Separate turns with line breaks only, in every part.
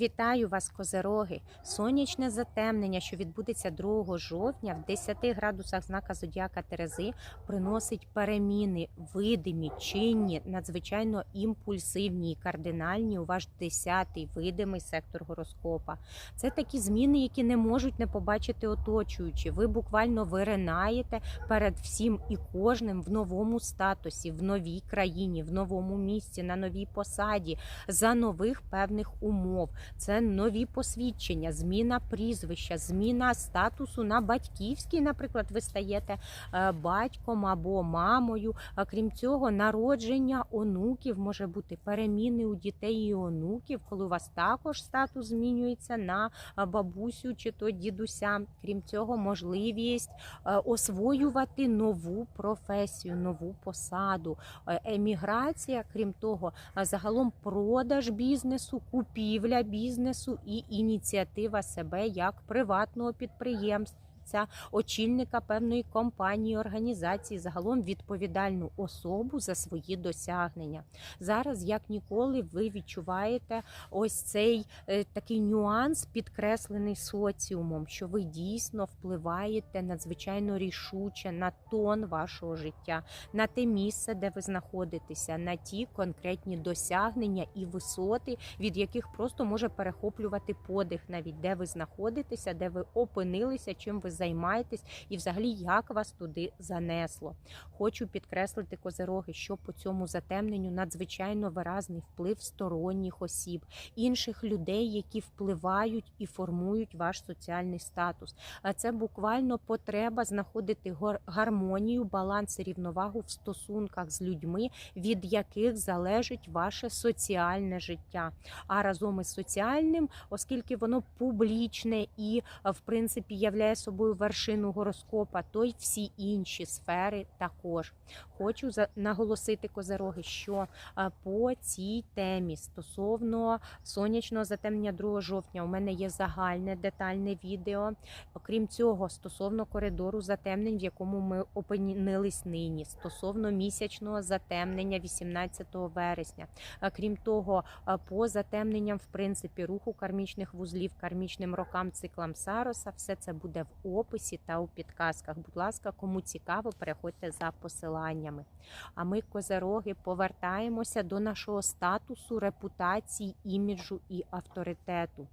Вітаю вас, козероги! Сонячне затемнення, що відбудеться 2 жовтня в 10 градусах знака Зодіака Терези, приносить переміни, видимі, чинні, надзвичайно імпульсивні і кардинальні у ваш 10-й видимий сектор гороскопа. Це такі зміни, які не можуть не побачити оточуючі. Ви буквально виринаєте перед всім і кожним в новому статусі, в новій країні, в новому місці, на новій посаді, за нових певних умов. Це нові посвідчення, зміна прізвища, зміна статусу на батьківський. Наприклад, ви стаєте е, батьком або мамою. Крім цього, народження онуків може бути переміни у дітей і онуків, коли у вас також статус змінюється на е, бабусю чи то дідуся. Крім цього, можливість е, освоювати нову професію, нову посаду, еміграція. Крім того, загалом продаж бізнесу, купівля бізнесу і ініціатива себе як приватного підприємства. Очільника певної компанії, організації, загалом відповідальну особу за свої досягнення. Зараз, як ніколи, ви відчуваєте ось цей е, такий нюанс, підкреслений соціумом, що ви дійсно впливаєте надзвичайно рішуче на тон вашого життя, на те місце, де ви знаходитеся, на ті конкретні досягнення і висоти, від яких просто може перехоплювати подих, навіть де ви знаходитеся, де ви опинилися, чим ви займаєтесь, і взагалі як вас туди занесло. Хочу підкреслити козероги, що по цьому затемненню надзвичайно виразний вплив сторонніх осіб, інших людей, які впливають і формують ваш соціальний статус. А це буквально потреба знаходити гармонію, баланс і рівновагу в стосунках з людьми, від яких залежить ваше соціальне життя. А разом із соціальним, оскільки воно публічне і в принципі являє собою вершину гороскопа, то й всі інші сфери також. Хочу наголосити козероги, що по цій темі стосовно сонячного затемнення 2 жовтня у мене є загальне детальне відео. Окрім цього, стосовно коридору затемнень, в якому ми опинились нині, стосовно місячного затемнення 18 вересня. Крім того, а, по затемненням, в принципі, руху кармічних вузлів, кармічним рокам, циклам Сароса, все це буде в описі та у підказках. Будь ласка, кому цікаво, переходьте за посиланнями. А ми, козероги, повертаємося до нашого статусу, репутації, іміджу і авторитету.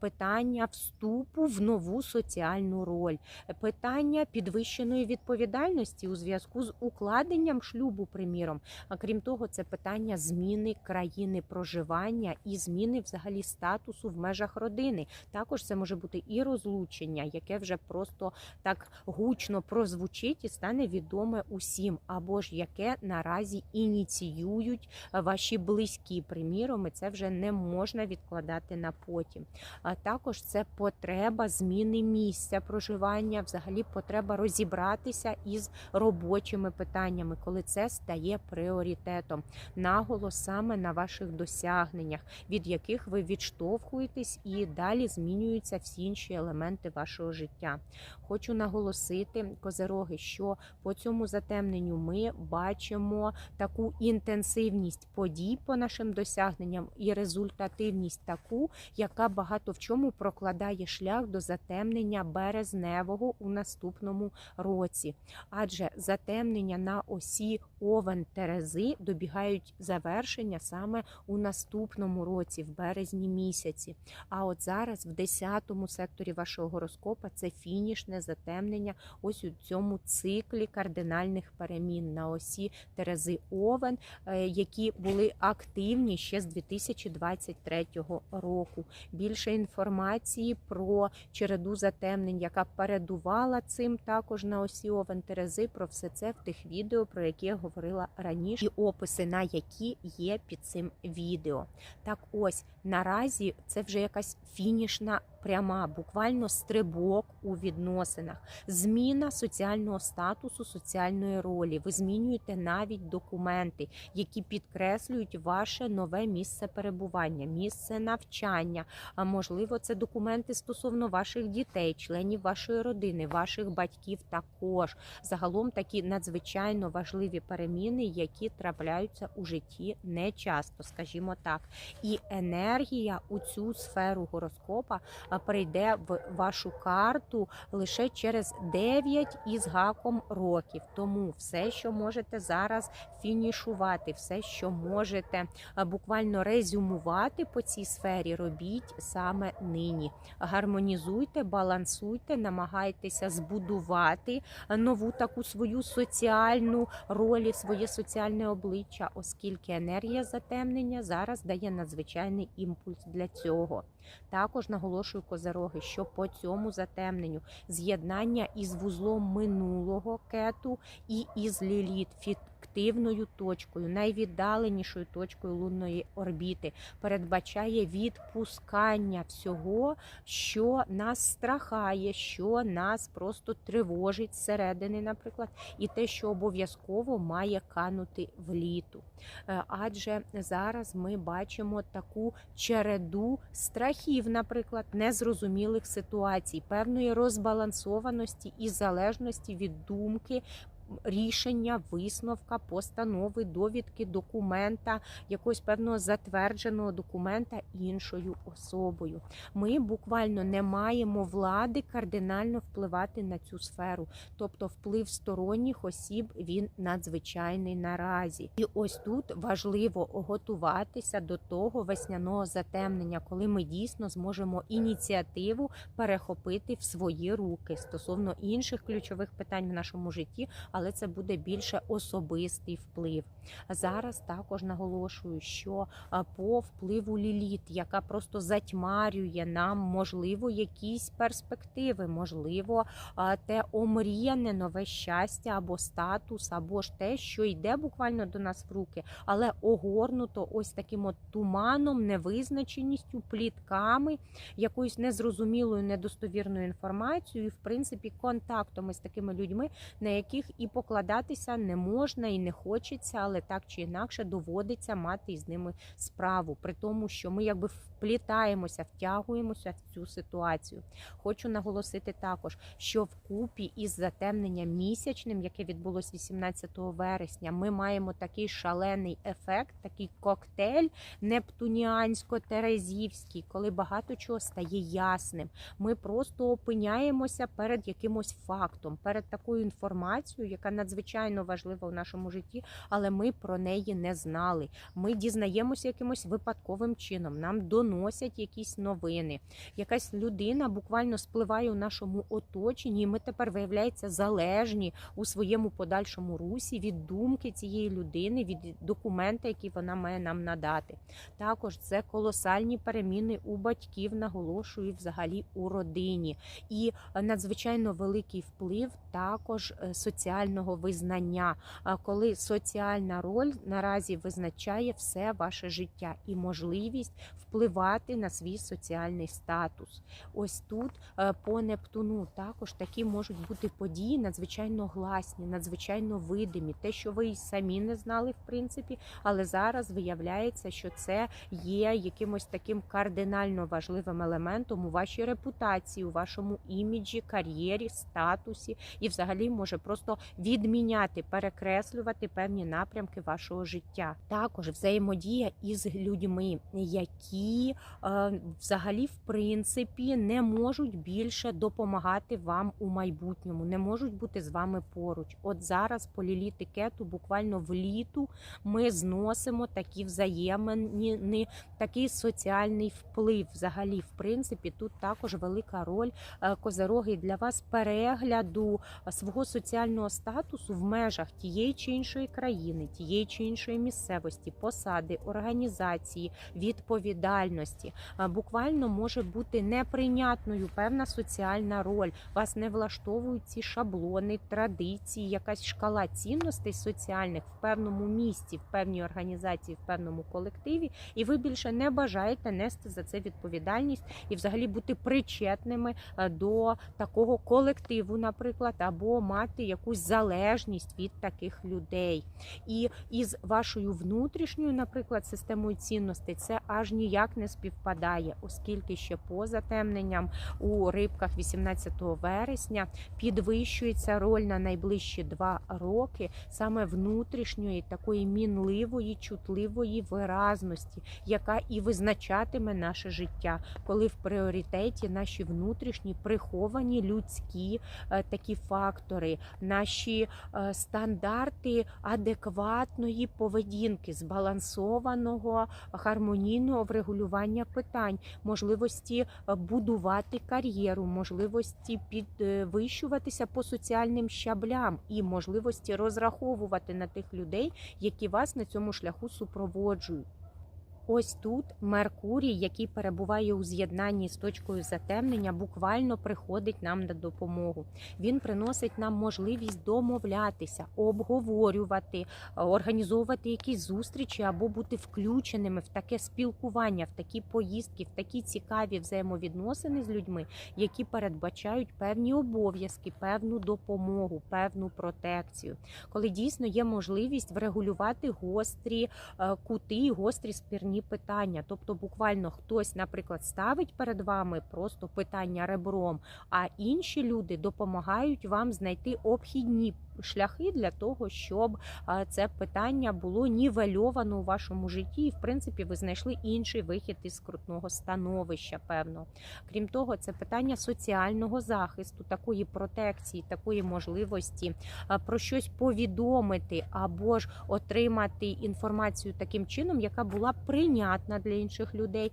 Питання вступу в нову соціальну роль, питання підвищеної відповідальності у зв'язку з укладенням шлюбу, приміром. А крім того, це питання зміни країни проживання і зміни взагалі статусу в межах родини. Також це може бути і розлучення, яке вже просто так гучно прозвучить і стане відоме усім, або ж яке наразі ініціюють ваші близькі. Приміром, і це вже не можна відкладати на потім. А також це потреба зміни місця проживання, взагалі потреба розібратися із робочими питаннями, коли це стає пріоритетом. Наголос саме на ваших досягненнях, від яких ви відштовхуєтесь, і далі змінюються всі інші елементи вашого життя. Хочу наголосити, козероги, що по цьому затемненню ми бачимо таку інтенсивність подій по нашим досягненням і результативність таку, яка багато в чому прокладає шлях до затемнення березневого у наступному році. Адже затемнення на осі Овен Терези добігають завершення саме у наступному році, в березні місяці. А от зараз, в 10-му секторі вашого гороскопа, це фінішне затемнення ось у цьому циклі кардинальних перемін на осі Терези Овен, е, які були активні ще з 2023 року. Більше інформації про череду затемнень, яка передувала цим також на осі Овен Терези. Про все це в тих відео, про які я говорила раніше, і описи на які є під цим відео. Так ось наразі це вже якась фінішна пряма, буквально стрибок у відносинах, зміна соціального статусу, соціальної ролі. Ви змінюєте навіть документи, які підкреслюють ваше нове місце перебування, місце навчання. А можливо, це документи стосовно ваших дітей, членів вашої родини, ваших батьків також. Загалом такі надзвичайно важливі переміни, які трапляються у житті не часто, скажімо так. І енергія у цю сферу гороскопа прийде в вашу карту лише через 9 із гаком років. Тому все, що можете зараз фінішувати, все, що можете буквально резюмувати по цій сфері, робіть саме нині. Гармонізуйте, балансуйте, намагайтеся збудувати нову таку свою соціальну роль, своє соціальне обличчя, оскільки енергія затемнення зараз дає надзвичайний імпульс для цього. Також наголошую козероги, що по цьому затемненню з'єднання із вузлом минулого кету і із ліліт фіктивною точкою, найвіддаленішою точкою лунної орбіти, передбачає відпускання всього, що нас страхає, що нас просто тривожить зсередини, наприклад, і те, що обов'язково має канути в літу. Е, Адже зараз ми бачимо таку череду страхів, наприклад, незрозумілих ситуацій, певної розбалансованості і залежності від думки. Рішення, висновка, постанови, довідки, документа, якогось певного затвердженого документа іншою особою. Ми буквально не маємо влади кардинально впливати на цю сферу. Тобто вплив сторонніх осіб він надзвичайний наразі. І ось тут важливо готуватися до того весняного затемнення, коли ми дійсно зможемо ініціативу перехопити в свої руки стосовно інших ключових питань в нашому житті, але це буде більше особистий вплив. Зараз також наголошую, що по впливу ліліт, яка просто затьмарює нам, можливо, якісь перспективи, можливо, те омріяне нове щастя або статус, або ж те, що йде буквально до нас в руки, але огорнуто ось таким от туманом, невизначеністю, плітками, якоюсь незрозумілою, недостовірною інформацією, і в принципі контактом із такими людьми, на яких і покладатися не можна і не хочеться, але так чи інакше доводиться мати із ними справу, при тому, що ми якби вплітаємося, втягуємося в цю ситуацію. Хочу наголосити також, що вкупі із затемненням місячним, яке відбулось 18 вересня, ми маємо такий шалений ефект, такий коктейль нептуніансько-терезівський, коли багато чого стає ясним. Ми просто опиняємося перед якимось фактом, перед такою інформацією, яка надзвичайно важлива в нашому житті, але ми про неї не знали. Ми дізнаємося якимось випадковим чином. Нам доносять якісь новини. Якась людина буквально спливає у нашому оточенні, і ми тепер виявляється залежні у своєму подальшому русі від думки цієї людини, від документа, який вона має нам надати. Також це колосальні переміни у батьків, наголошую взагалі у родині, і надзвичайно великий вплив також е, соціального визнання, коли соціальна роль наразі визначає все ваше життя і можливість впливати на свій соціальний статус. Ось тут е, по Нептуну також такі можуть бути події надзвичайно гласні, надзвичайно видимі. Те, що ви й самі не знали, в принципі, але зараз виявляється, що це є якимось таким кардинально важливим елементом у вашій репутації, у вашому іміджі, кар'єрі, статусі, і взагалі може просто відміняти, перекреслювати певні напрямки вашого життя. Також взаємодія із людьми, які е, взагалі в принципі не можуть більше допомагати вам у майбутньому, не можуть бути з вами поруч. От зараз по ліліти буквально в літу, ми зносимо такі взаємини, такий соціальний вплив. Взагалі, в принципі, тут також велика роль е, козероги для вас перегляду е, свого соціального статусу в межах тієї чи іншої країни, тієї чи іншої місцевості, посади, організації, відповідальності. Діяльності. Е, Буквально може бути неприйнятною певна соціальна роль. Вас не влаштовують ці шаблони, традиції, якась шкала цінностей соціальних в певному місці, в певній організації, в певному колективі, і ви більше не бажаєте нести за це відповідальність і взагалі бути причетними е, до такого колективу, наприклад, або мати якусь залежність від таких людей. І із вашою внутрішньою, наприклад, системою цінностей це аж ніяк не співпадає, оскільки ще по затемненням у рибках 18 вересня підвищується роль на найближчі два роки саме внутрішньої такої мінливої, чутливої виразності, яка і визначатиме наше життя, коли в пріоритеті наші внутрішні приховані людські е, такі фактори, наші е, стандарти адекватної поведінки, збалансованого гармонійного врегулювання питань, можливості е, будувати кар'єру, можливості підвищуватися по соціальним щаблям і можливості розраховувати на тих людей, які вас на цьому шляху супроводжують. Ось тут Меркурій, який перебуває у з'єднанні з точкою затемнення, буквально приходить нам на допомогу. Він приносить нам можливість домовлятися, обговорювати, е, організовувати якісь зустрічі або бути включеними в таке спілкування, в такі поїздки, в такі цікаві взаємовідносини з людьми, які передбачають певні обов'язки, певну допомогу, певну протекцію, коли дійсно є можливість врегулювати гострі е, кути, гострі спірні питання. Тобто, буквально хтось, наприклад, ставить перед вами просто питання ребром, а інші люди допомагають вам знайти обхідні шляхи для того, щоб це питання було нівельовано у вашому житті, і в принципі ви знайшли інший вихід із скрутного становища. Певно, крім того, це питання соціального захисту, такої протекції, такої можливості про щось повідомити або ж отримати інформацію таким чином, яка була прийнятна для інших людей.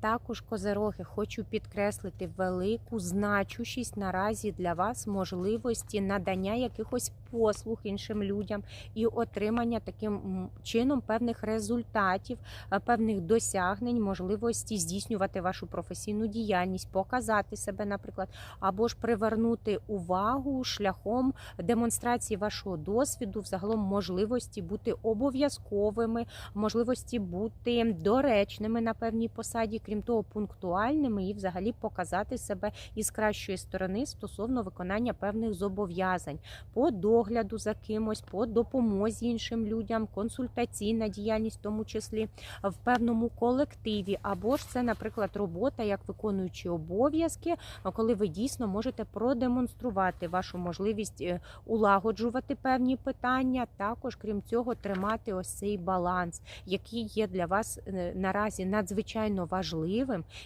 Також козероги хочу підкреслити велику значущість наразі для вас можливості надання якихось послуг іншим людям і отримання таким чином певних результатів, е, певних досягнень, можливості здійснювати вашу професійну діяльність, показати себе, наприклад, або ж привернути увагу шляхом демонстрації вашого досвіду, взагалом можливості бути обов'язковими, можливості бути доречними на певній посаді, крім того, пунктуальними і взагалі показати себе із кращої сторони стосовно виконання певних зобов'язань по догляду за кимось, по допомозі іншим людям, консультаційна діяльність, в тому числі в певному колективі, або ж це, наприклад, робота як виконуючи обов'язки, коли ви дійсно можете продемонструвати вашу можливість е, улагоджувати певні питання, також крім цього, тримати ось цей баланс, який є для вас е, наразі надзвичайно важливим.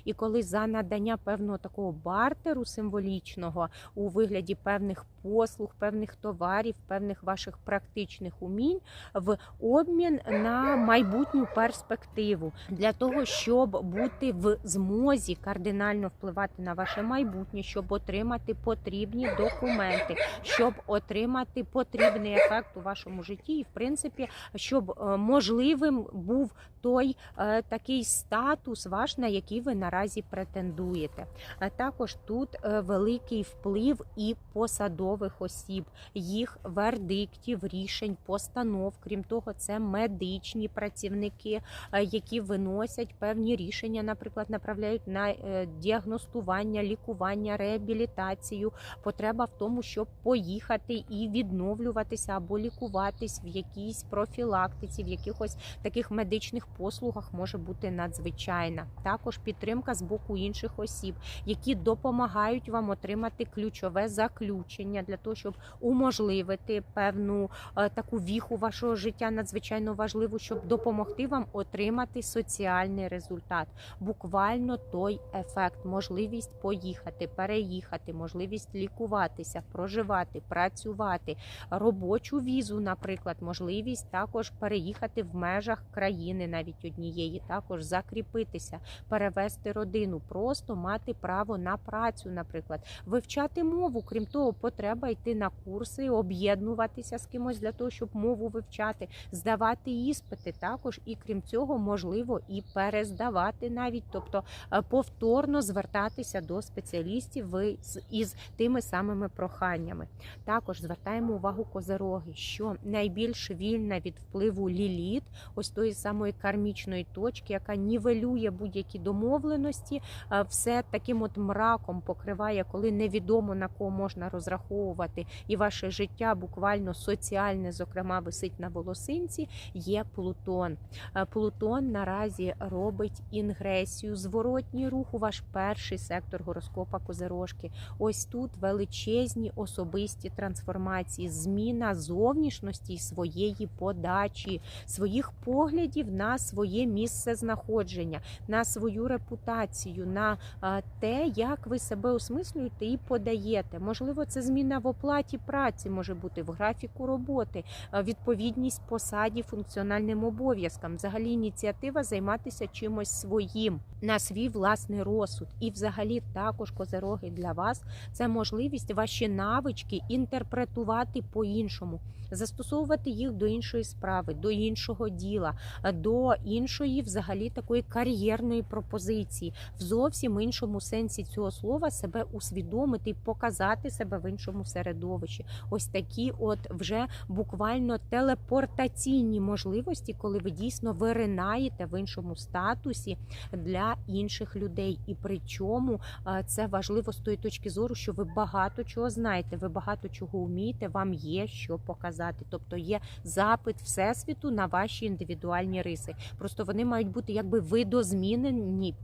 І коли за надання певного такого бартеру символічного у вигляді певних послуг, певних товарів, певних ваших практичних умінь в обмін на майбутню перспективу. Для того, щоб бути в змозі кардинально впливати на ваше майбутнє, щоб отримати потрібні документи, щоб отримати потрібний ефект у вашому житті, і в принципі, щоб е, можливим був той е, такий статус ваш, на який ви наразі претендуєте. А також тут е, великий вплив і посадових осіб, їх вердиктів, рішень, постанов. Крім того, це медичні працівники, е, які виносять певні рішення, наприклад, направляють на е, діагностування, лікування, реабілітацію. Потреба в тому, щоб поїхати і відновлюватися або лікуватись в якійсь профілактиці, в якихось таких медичних послугах може бути надзвичайна. Також підтримка з боку інших осіб, які допомагають вам отримати ключове заключення для того, щоб уможливити певну е, таку віху вашого життя, надзвичайно важливу, щоб допомогти вам отримати соціальний результат. Буквально той ефект, можливість поїхати, переїхати, можливість лікуватися, проживати, працювати, робочу візу, наприклад, можливість також переїхати в межах країни, навіть однієї, також закріпитися, перевести родину, просто мати право на працю, наприклад, вивчати мову. Крім того, потреба йти на курси, об'єднуватися з кимось для того, щоб мову вивчати, здавати іспити також, і крім цього, можливо і перездавати навіть, тобто е, повторно звертатися до спеціалістів із тими самими проханнями. Також звертаємо увагу козероги, що найбільш вільна від впливу ліліт, ось тої самої кармічної точки, яка нівелює будь-які домовленості, е, все таким от мраком покриває, коли невідомо на кого можна розраховувати, і ваше життя буквально соціальне, зокрема, висить на волосинці. Є Плутон. Плутон наразі робить інгресію, зворотній рух у ваш перший сектор гороскопа Козерожки. Ось тут величезні особисті трансформації, зміна зовнішності своєї подачі, своїх поглядів на своє місце знаходження, на свою репутацію, на те, як ви себе осмислюєте і подаєте. Можливо, це зміна в оплаті праці може бути в графіку роботи, відповідність посаді функціональним обов'язкам, взагалі ініціатива займатися чимось своїм на свій власний розсуд. І, взагалі, також козероги для вас це можливість ваші навички інтерпретувати по-іншому, застосовувати їх до іншої справи, до іншого діла, до іншої, взагалі, такої кар'єрної пропозиції, в зовсім іншому сенсі цього слова себе усвідомити і показати себе в іншому середовищі. Ось такі, от вже буквально телепортаційні можливості, коли ви дійсно виринаєте в іншому статусі для інших людей. І причому це важливо з тої точки зору, що ви багато чого знаєте, ви багато чого вмієте, вам є що показати. Тобто є запит всесвіту на ваші індивідуальні риси. Просто вони мають бути якби видозмінені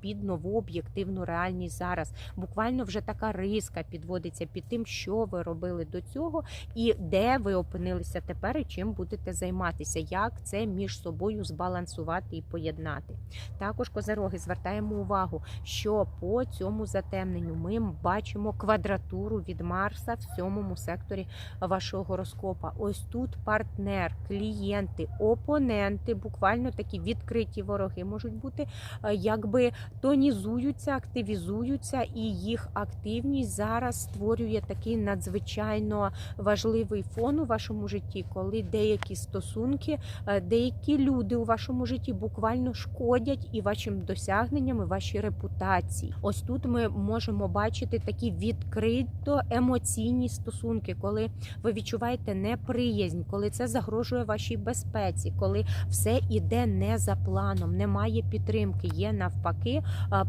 під нову об'єктивну реальність зараз. Буквально вже така риска підводиться під тим, що ви робили до цього, і де ви опинилися тепер, і чим будете займатися, як це між собою збалансувати і поєднати. Також козероги звертаємо увагу, що по цьому затемненню ми бачимо квадратуру від Марса в сьомому секторі вашого гороскопа. Ось тут партнер, клієнти, опоненти, буквально такі відкриті вороги можуть бути, е, якби тонізуються, активізуються, і їх активність зараз створює такий надзвичайно важливий фон у вашому житті, коли деякі стосунки, е, деякі люди у вашому житті буквально шкодять і вашим досягненням, і вашій репутації. Ось тут ми можемо бачити такі відкрито емоційні стосунки, коли ви відчуваєте неприязнь, коли це загрожує вашій безпеці, коли все іде не за планом, немає підтримки. Є навпаки,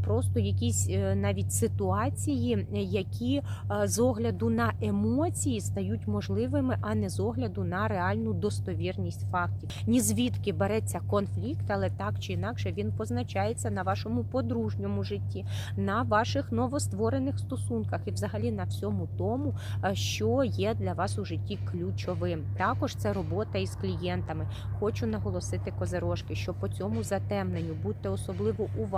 просто якісь е, навіть ситуації, е, які е, з огляду на емоції стають можливими, а не з огляду на реальну достовірність фактів. Ні звідки береться конфлікт, але так чи інакше він позначається на вашому подружньому житті, на ваших новостворених стосунках і, взагалі, на всьому тому, е, що є для вас у житті ключовим. Також це робота із клієнтами. Хочу наголосити козирожки, що по цьому затемненню будьте особливо уважні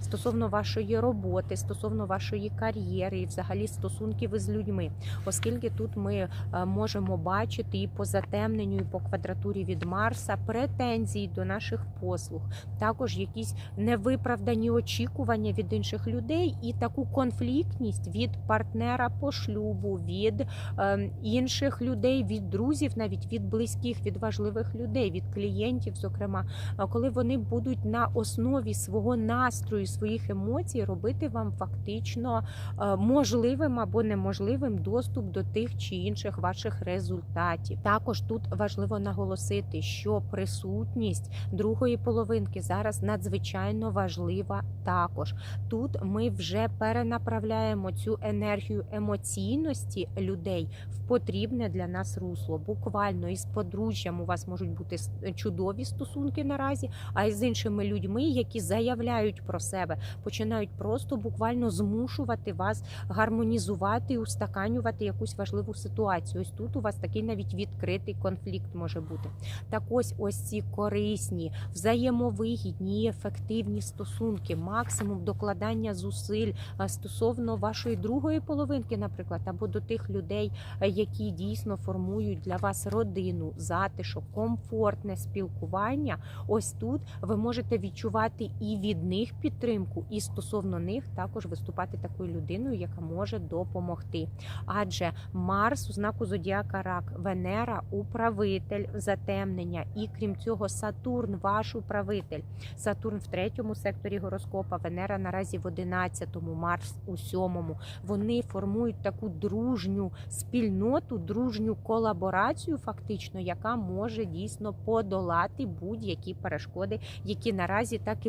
стосовно вашої роботи, стосовно вашої кар'єри і взагалі стосунків із людьми, оскільки тут ми е, можемо бачити і по затемненню, і по квадратурі від Марса претензії до наших послуг, також якісь невиправдані очікування від інших людей і таку конфліктність від партнера по шлюбу, від е, інших людей, від друзів, навіть від близьких, від важливих людей, від клієнтів, зокрема, коли вони будуть на основі свого настрою, своїх емоцій робити вам фактично е, можливим або неможливим доступ до тих чи інших ваших результатів. Також тут важливо наголосити, що присутність другої половинки зараз надзвичайно важлива. Також тут ми вже перенаправляємо цю енергію емоційності людей в потрібне для нас русло. Буквально із подружжям у вас можуть бути чудові стосунки наразі, а із іншими людьми, які заявляють про себе, починають просто буквально змушувати вас гармонізувати устаканювати якусь важливу ситуацію. Ось тут у вас такий навіть відкритий конфлікт може бути. Так ось ось ці корисні, взаємовигідні, ефективні стосунки, максимум докладання зусиль стосовно вашої другої половинки, наприклад, або до тих людей, е, які дійсно формують для вас родину, затишок, комфортне спілкування. Ось тут ви можете відчувати і від них підтримку, і стосовно них також виступати такою людиною, яка може допомогти. Адже Марс у знаку зодіака рак, Венера управитель затемнення, і крім цього, Сатурн ваш управитель. Сатурн в третьому секторі гороскопа, Венера наразі в одинадцятому, Марс у сьомому. Вони формують таку дружню спільноту, дружню колаборацію, фактично, яка може дійсно подолати будь-які перешкоди, які наразі так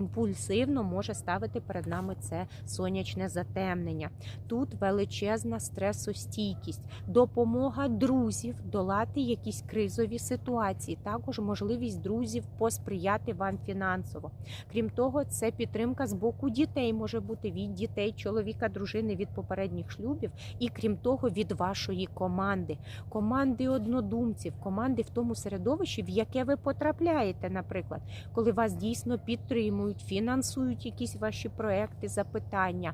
імпульсивно може ставити перед нами це сонячне затемнення. Тут величезна стресостійкість, допомога друзів долати якісь кризові ситуації, також можливість друзів посприяти вам фінансово. Крім того, це підтримка з боку дітей може бути від дітей, чоловіка, дружини від попередніх шлюбів, і крім того, від вашої команди, команди однодумців, команди в тому середовищі, в яке ви потрапляєте, наприклад, коли вас дійсно підтримують, фінансують якісь ваші проекти, запитання.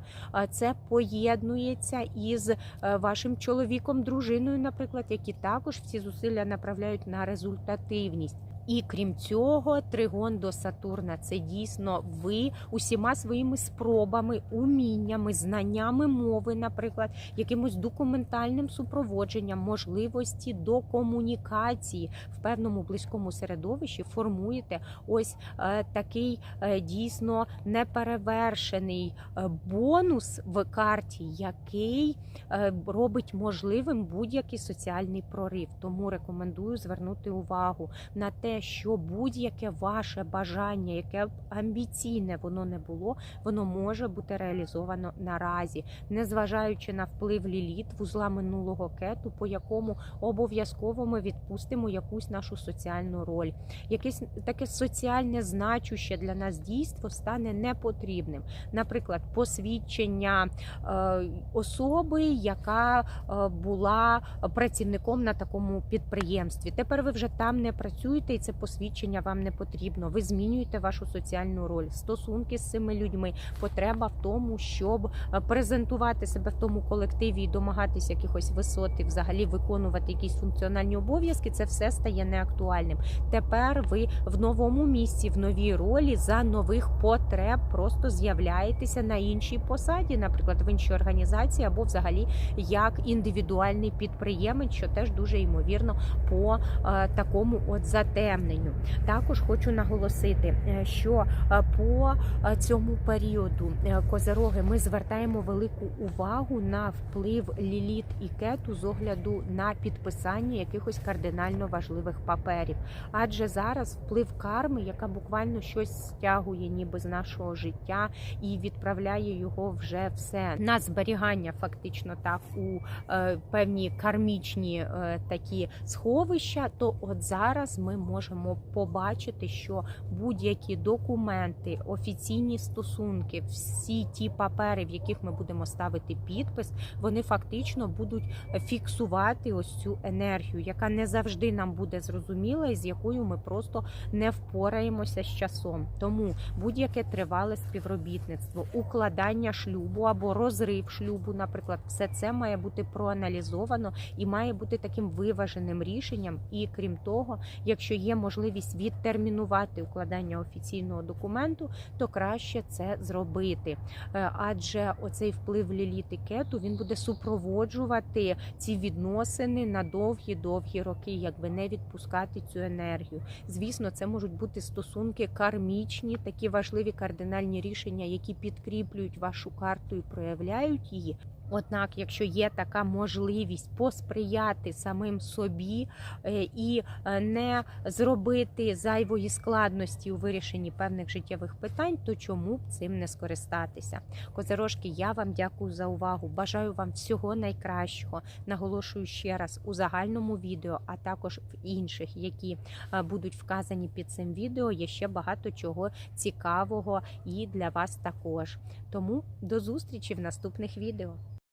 Це поєднується із е, вашим чоловіком, дружиною, наприклад, які також всі зусилля направляють на результативність. І крім цього, тригон до Сатурна це дійсно ви усіма своїми спробами, уміннями, знаннями мови, наприклад, якимось документальним супроводженням, можливості до комунікації в певному близькому середовищі формуєте ось е, такий е, дійсно неперевершений е, бонус в карті, який робить можливим будь-який соціальний прорив. Тому рекомендую звернути увагу на те, що будь-яке ваше бажання, яке б амбіційне воно не було, воно може бути реалізовано наразі, незважаючи на вплив ліліт вузла минулого кету, по якому обов'язково ми відпустимо якусь нашу соціальну роль. Якесь таке соціальне значуще для нас дійство стане непотрібним. Наприклад, посвідчення е, особи, яка е, була працівником на такому підприємстві. Тепер ви вже там не працюєте, і це посвідчення вам не потрібно. Ви змінюєте вашу соціальну роль, стосунки з цими людьми. Потреба в тому, щоб е, презентувати себе в тому колективі і домагатися якихось висот, і взагалі виконувати якісь функціональні обов'язки. Це все стає неактуальним. Тепер ви в новому місці, в новій ролі за нових потреб просто з'являєтеся на іншій посаді, наприклад, в іншій організації або взагалі як індивідуальний підприємець, що теж дуже ймовірно по е, такому от затемненню. Також хочу наголосити, е, що е, по е, цьому періоду козероги ми звертаємо велику увагу на вплив ліліт і кету з огляду на підписання якихось кардинально важливих паперів. Адже зараз вплив карми, яка буквально щось стягує, ніби з нашого життя, і відправляє його вже все на зберігання, фактично так у певні кармічні такі сховища. То от зараз ми можемо побачити, що будь-які документи, офіційні стосунки, всі ті папери, в яких ми будемо ставити підпис, вони фактично будуть фіксувати ось цю енергію, яка не завжди нам буде зрозуміла, і з якою ми просто не впораємося з часом. Тому будь-яке тривале співробітництво, укладання шлюбу або розрив шлюбу, наприклад, все це має бути проаналізовано і має бути таким виваженим рішенням. І крім того, якщо є можливість відтермінувати укладання офіційного документу, то краще це зробити. Е, Адже оцей вплив ліліти кету він буде супроводжувати ці відносини на довгі-довгі роки, якби не відпускати цю енергію. Звісно, це можуть бути стосунки кармічні, такі важливі кардинальні рішення, які підкріплюють вашу карту і проявляють її. Однак, якщо є така можливість посприяти самим собі е, і е, не зробити зайвої складності у вирішенні певних життєвих питань, то чому б цим не скористатися? Козирожки, я вам дякую за увагу. Бажаю вам всього найкращого. Наголошую ще раз у загальному відео, а також в інших, які е, будуть вказані під цим відео. Є ще багато чого цікавого і для вас також. Тому до зустрічі в наступних відео.